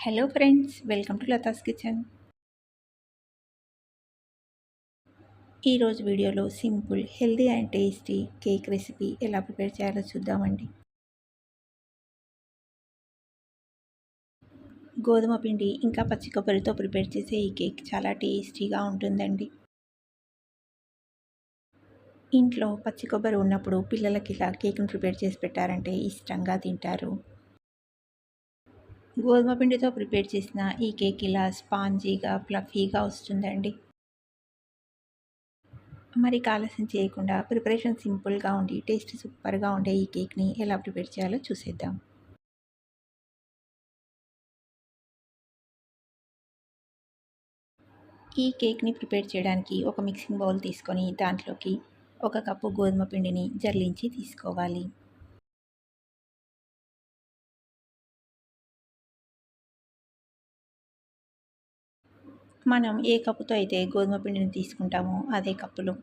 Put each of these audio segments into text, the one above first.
Hello friends welcome to Latha's kitchen ఈరోజు వీడియోలో simple healthy and tasty cake recipe ఎలా prepare చేయాలో చూద్దామండి. గోధుమ పిండి ఇంకా పచ్చి కొబ్బరితో ప్రిపేర్ చేసే ఈ కేక్ చాలా టేస్టీగా ఉంటుందండి. ఇంట్లో పచ్చి కొబ్బరి ఉన్నప్పుడు పిల్లలకి ఇలా కేక్ను ప్రిపేర్ చేసి పెట్టారంటే ఇష్టంగా తింటారు. గోధుమ పిండితో ప్రిపేర్ చేసిన ఈ కేక్ ఇలా స్పాంజీగా ఫ్లఫీగా వస్తుందండి. మరి ఆలస్యం చేయకుండా ప్రిపరేషన్ సింపుల్గా ఉండి టేస్ట్ సూపర్గా ఉండే ఈ కేక్ని ఎలా ప్రిపేర్ చేయాలో చూసేద్దాం. ఈ కేక్ని ప్రిపేర్ చేయడానికి ఒక మిక్సింగ్ బౌల్ తీసుకొని దాంట్లోకి ఒక కప్పు గోధుమ పిండిని జల్లించి తీసుకోవాలి. మనం ఏ కప్పుతో అయితే గోధుమ పిండిని తీసుకుంటామో అదే కప్పులో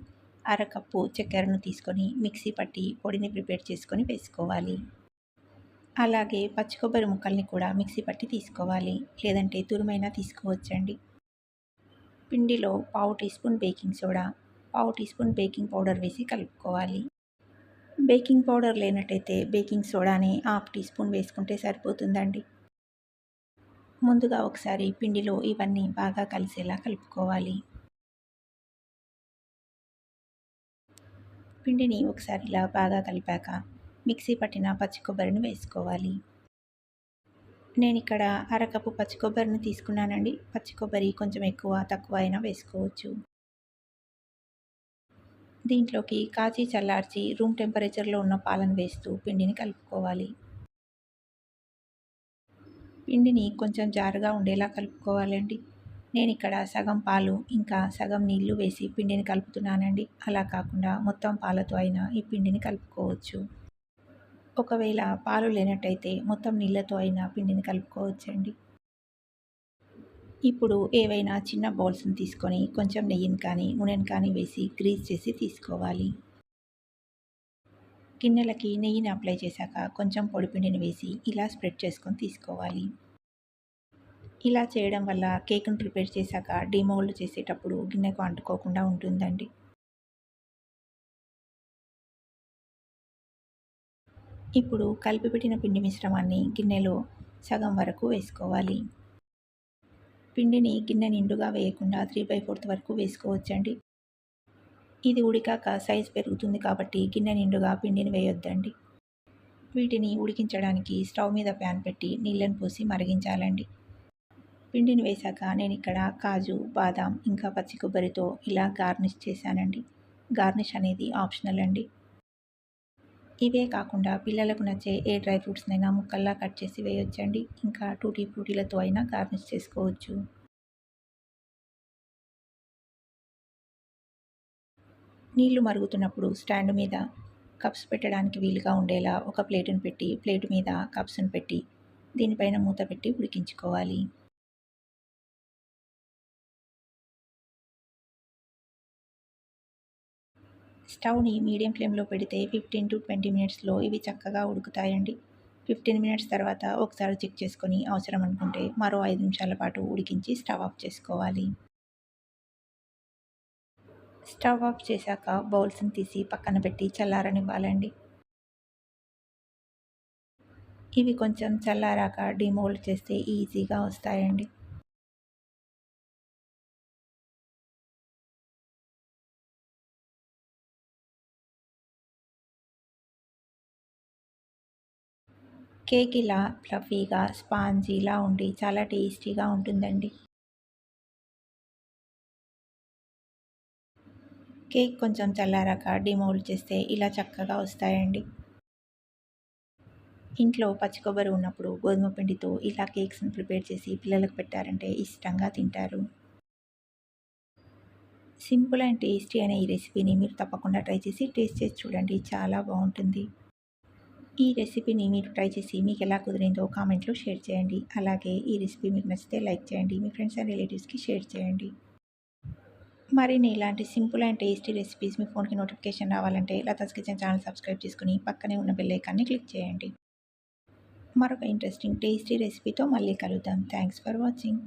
అరకప్పు చక్కెరను తీసుకొని మిక్సీ పట్టి పొడిని ప్రిపేర్ చేసుకొని వేసుకోవాలి. అలాగే పచ్చి కొబ్బరి ముక్కల్ని కూడా మిక్సీ పట్టి తీసుకోవాలి. లేదంటే తురుమైనా తీసుకోవచ్చండి. పిండిలో పావు టీ స్పూన్ బేకింగ్ సోడా పావు టీ స్పూన్ బేకింగ్ పౌడర్ వేసి కలుపుకోవాలి. బేకింగ్ పౌడర్ లేనట్టయితే బేకింగ్ సోడాని హాఫ్ టీ స్పూన్ వేసుకుంటే సరిపోతుందండి. ముందుగా ఒకసారి పిండిలో ఇవన్నీ బాగా కలిసేలా కలుపుకోవాలి. పిండిని ఒకసారి ఇలా బాగా కలిపాక మిక్సీ పట్టిన పచ్చి కొబ్బరిని వేసుకోవాలి. నేను ఇక్కడ అరకప్పు పచ్చి కొబ్బరిని తీసుకున్నానండి. పచ్చి కొబ్బరి కొంచెం ఎక్కువ తక్కువ అయినా వేసుకోవచ్చు. దీంట్లోకి కాచి చల్లార్చి రూమ్ టెంపరేచర్లో ఉన్న పాలను వేస్తూ పిండిని కలుపుకోవాలి. పిండిని కొంచెం జారుగా ఉండేలా కలుపుకోవాలండి. నేను ఇక్కడ సగం పాలు ఇంకా సగం నీళ్ళు వేసి పిండిని కలుపుతున్నానండి. అలా కాకుండా మొత్తం పాలతో అయినా ఈ పిండిని కలుపుకోవచ్చు. ఒకవేళ పాలు లేనట్టయితే మొత్తం నీళ్ళతో అయినా పిండిని కలుపుకోవచ్చండి. ఇప్పుడు ఏవైనా చిన్న బౌల్స్ని తీసుకొని కొంచెం నెయ్యిని కానీ నూనెని కానీ వేసి గ్రీజ్ చేసి తీసుకోవాలి. గిన్నెలకి నెయ్యిని అప్లై చేశాక కొంచెం పొడిపిండిని వేసి ఇలా స్ప్రెడ్ చేసుకొని తీసుకోవాలి. ఇలా చేయడం వల్ల కేక్ను ప్రిపేర్ చేశాక డిమోల్డ్ చేసేటప్పుడు గిన్నెకు అంటుకోకుండా ఉంటుందండి. ఇప్పుడు కలిపిపెట్టిన పిండి మిశ్రమాన్ని గిన్నెలో సగం వరకు వేసుకోవాలి. పిండిని గిన్నె నిండుగా వేయకుండా త్రీ బై ఫోర్త్ వరకు వేసుకోవచ్చండి. ఇది ఉడికాక సైజ్ పెరుగుతుంది కాబట్టి గిన్నె నిండుగా పిండిని వేయొద్దండి. వీటిని ఉడికించడానికి స్టవ్ మీద ప్యాన్ పెట్టి నీళ్ళని పోసి మరిగించాలండి. పిండిని వేశాక నేను ఇక్కడ కాజు బాదాం ఇంకా పచ్చి కొబ్బరితో ఇలా గార్నిష్ చేశానండి. గార్నిష్ అనేది ఆప్షనల్ అండి. ఇవే కాకుండా పిల్లలకు నచ్చే ఏ డ్రై ఫ్రూట్స్నైనా ముక్కల్లా కట్ చేసి వేయొచ్చండి. ఇంకా టూటీ ఫ్రూటీలతో అయినా గార్నిష్ చేసుకోవచ్చు. నీళ్ళు మరుగుతున్నప్పుడు స్టాండ్ మీద కప్స్ పెట్టడానికి వీలుగా ఉండేలా ఒక ప్లేటును పెట్టి ప్లేట్ మీద కప్స్ను పెట్టి దీనిపైన మూత పెట్టి ఉడికించుకోవాలి. స్టవ్ని మీడియం ఫ్లేమ్లో పెడితే ఫిఫ్టీన్ టు ట్వంటీ మినిట్స్లో ఇవి చక్కగా ఉడుకుతాయండి. ఫిఫ్టీన్ మినిట్స్ తర్వాత ఒకసారి చెక్ చేసుకొని అవసరం అనుకుంటే మరో ఐదు నిమిషాల పాటు ఉడికించి స్టవ్ ఆఫ్ చేసుకోవాలి. స్టవ్ ఆఫ్ చేశాక బౌల్స్ని తీసి పక్కన పెట్టి చల్లారనివ్వాలండి. ఇవి కొంచెం చల్లారాక డిమోల్డ్ చేస్తే ఈజీగా వస్తాయండి. కేక్ ఇలా ఫ్లఫీగా స్పాంజీలా ఉండి చాలా టేస్టీగా ఉంటుందండి. కేక్ కొంచెం చల్లారాక డిమోల్డ్ చేస్తే ఇలా చక్కగా వస్తాయండి. ఇంట్లో పచ్చి కొబ్బరి ఉన్నప్పుడు గోధుమ పిండితో ఇలా కేక్స్ని ప్రిపేర్ చేసి పిల్లలకు పెట్టారంటే ఇష్టంగా తింటారు. సింపుల్ అండ్ టేస్టీ అనే ఈ రెసిపీని మీరు తప్పకుండా ట్రై చేసి టేస్ట్ చేసి చూడండి చాలా బాగుంటుంది. ఈ రెసిపీని మీరు ట్రై చేసి మీకు ఎలా కుదిరిందో కామెంట్లో షేర్ చేయండి. అలాగే ఈ రెసిపీ మీకు నచ్చితే లైక్ చేయండి మీ ఫ్రెండ్స్ అండ్ రిలేటివ్స్కి షేర్ చేయండి. మరిన్ని ఇలాంటి సింపుల్ అండ్ టేస్టీ రెసిపీస్ మీ ఫోన్కి నోటిఫికేషన్ రావాలంటే లతాస్ కిచెన్ ఛానల్ సబ్స్క్రైబ్ చేసుకుని పక్కనే ఉన్న బెల్లైకాన్ని క్లిక్ చేయండి. మరొక ఇంట్రెస్టింగ్ టేస్టీ రెసిపీతో మళ్ళీ కలుద్దాం. Thanks for watching